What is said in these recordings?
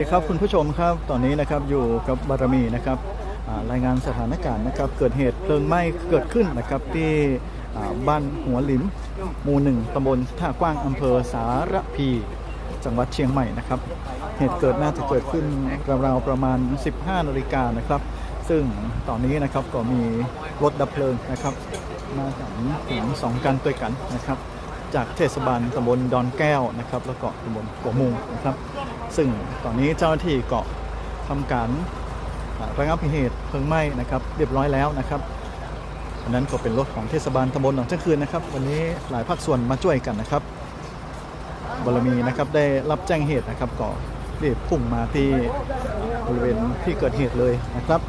สวัสดีครับคุณผู้ชมครับตอนนี้นะครับอยู่กับบารมีนะครับรายงานสถานการณ์นะครับเกิดเหตุเพลิงไหม้เกิดขึ้นนะครับที่บ้านหัวหลิม หมู่หนึ่งตำบลท่ากว้างอำเภอสารพี จังหวัดเชียงใหม่นะครับ เหตุเกิดน่าจะเกิดขึ้นราวๆประมาณ 15นาฬิกานะครับ ซึ่งตอนนี้นะครับก็มีรถดับเพลิงนะครับ มาถึงถึงสองกันด้วยกันนะครับ จากเทศบาลตำบลดอนแก้วนะครับ แล้วก็ตำบลกัวมุงนะครับ ซึ่งตอนนี้เจ้าหน้าที่ก็ทำการระงับเหตุเพลิงไหม้นะครับเรียบร้อยแล้วนะครับอันนั้นก็เป็นรถของเทศบาลตำบลหนองเจ้าคืนนะครับ วันนี้หลายภาคส่วนมาช่วยกันนะครับบารมีนะครับได้รับแจ้งเหตุนะครับก็รีบพุ่งมาที่บริเวณที่เกิดเหตุเลยนะครับ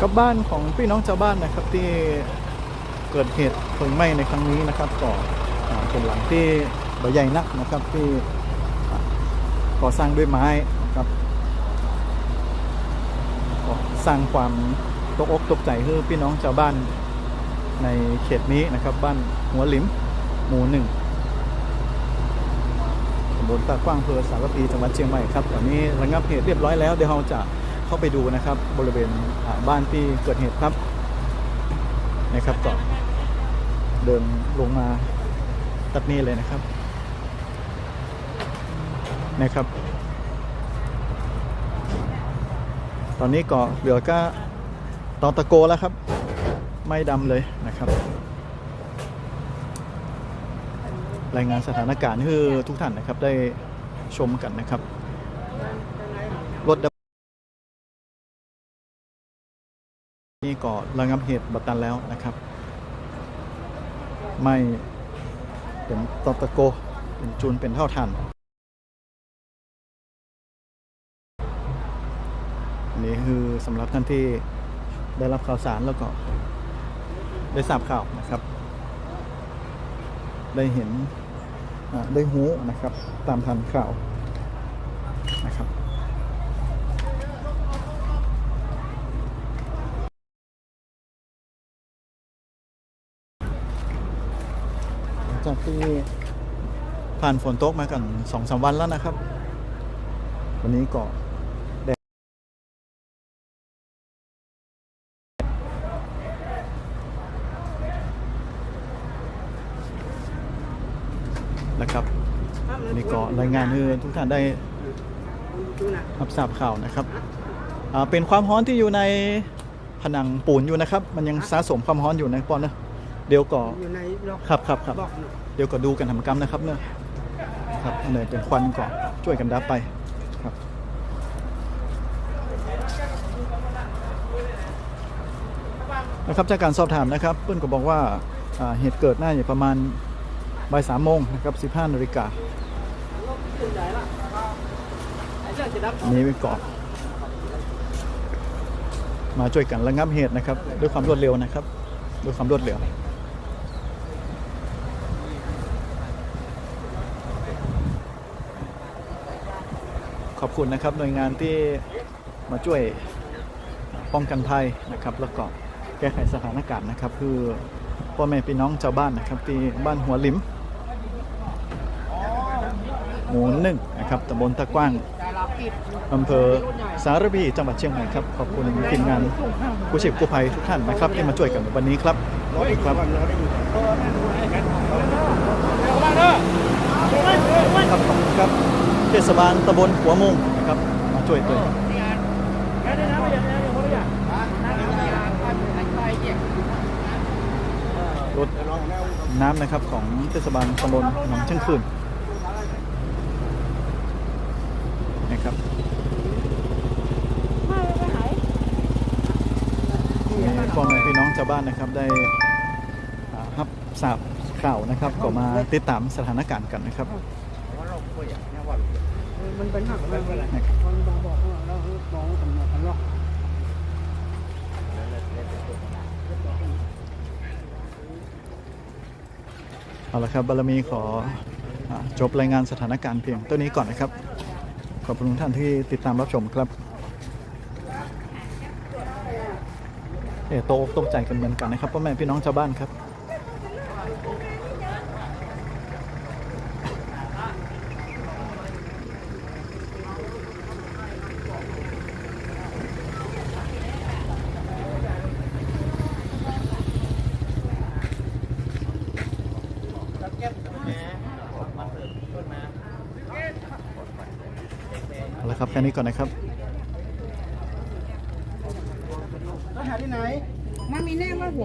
กับบ้านของพี่น้องชาวบ้านนะครับที่เกิดเหตุเพลิงไหม้ในครั้งนี้นะครับก็อ่าเป็นหลังที่ บใหญ่นักนะครับที่ก่อสร้างด้วยไม้นะครับสร้างความตกอกตกใจให้พี่น้องชาวบ้านในเขตนี้นะครับ บ้านหัวหลิมหมู่หนึ่งตำบลตากว้างอำเภอสารพีจังหวัดเชียงใหม่ครับตอนนี้ระงับเหตุเรียบร้อยแล้วเดี๋ยวเราจะเข้าไปดูนะครับ บริเวณบ้านที่เกิดเหตุครับนะครับก็เดินลงมาตัดนี้เลยนะครับ นะครับ ตอนนี้ก็เหลือก็ตอตะโกแล้วครับ ไม่ดำเลยนะครับ รายงานสถานการณ์ให้ทุกท่านนะครับได้ชมกันนะครับรถดับนี่ก็ระงับเหตุบัตตันแล้วนะครับ ไม่เป็นตอตะโกเป็นจูนเป็นเท่าทัน นี้คือสำหรับท่านที่ได้รับข่าวสารแล้วก็ ได้ทราบข่าวนะครับ ได้เห็นได้หูนะครับ ตามทันข่าวนะครับจากที่ผ่านฝนตกมากันสองสามวันแล้วนะครับ วันนี้ก็แดด นะครับวันนี้ก็รายงานให้ทุกท่านได้รับทราบข่าวนะครับอ่าเป็นความร้อนที่อยู่ในผนังปูนอยู่นะครับ มันยังสะสมความร้อนอยู่นะปอนนะเดี๋ยวก็อยู่ในล็อกครับครับครับบอกหน่อยเดี๋ยวก็ดูกันทำกรรมนะครับเนอะครับอันไหนเป็นควันก่อนช่วยกันดับไปครับนะครับจากการสอบถามนะครับเพื่อนก็บอกว่าอ่าเหตุเกิดน่าจะประมาณ บ่ายสามโมงนะครับ15นาฬิกานนี้เป็นเกาะมาช่วยกันระงับเหตุนะครับ ด้วยความรวดเร็วนะครับ ด้วยความรวดเร็วขอบคุณนะครับหน่วยงานที่มาช่วยป้องกันภัยนะครับแล้วก็แก้ไขสถานการณ์นะครับ คือพ่อแม่พี่น้องชาวบ้านนะครับที่บ้านหัวลิม หมู่หนึ่งนะครับตำบลตะกว้างอำเภอสารพีจังหวัดเชียงใหม่ครับขอบคุณทีมงานกู้ชีพกู้ภัยทุกท่านนะครับ ที่มาช่วยกันวันนี้ครับครับครับครับเทศบาลตำบลหัวมุงนะครับมาช่วยตัวรถน้ำนะครับของเทศบาลตำบลหนองเชียงคืน นะครับมีพ่อแม่พี่น้องชาวบ้านนะครับได้อ่ารับทราบข่าวนะครับก็มาติดตามสถานการณ์กันนะครับมันเป็นหักเลยนะครับมันบอกบอกว่าเรามองกันมากันล็อกเอาละครับบารมีขออาจบรายงานสถานการณ์เพียงตัวนี้ก่อนนะครับ ขอบคุณทุกท่านที่ติดตามรับชมครับเออโตกตกใจกันเหมือนกันนะครับพ่อแม่พี่น้องชาวบ้านครับ เอาละครับแค่นี้ก่อนนะครับแล้วหาที่ไหน มันมีแน่ว่าหัว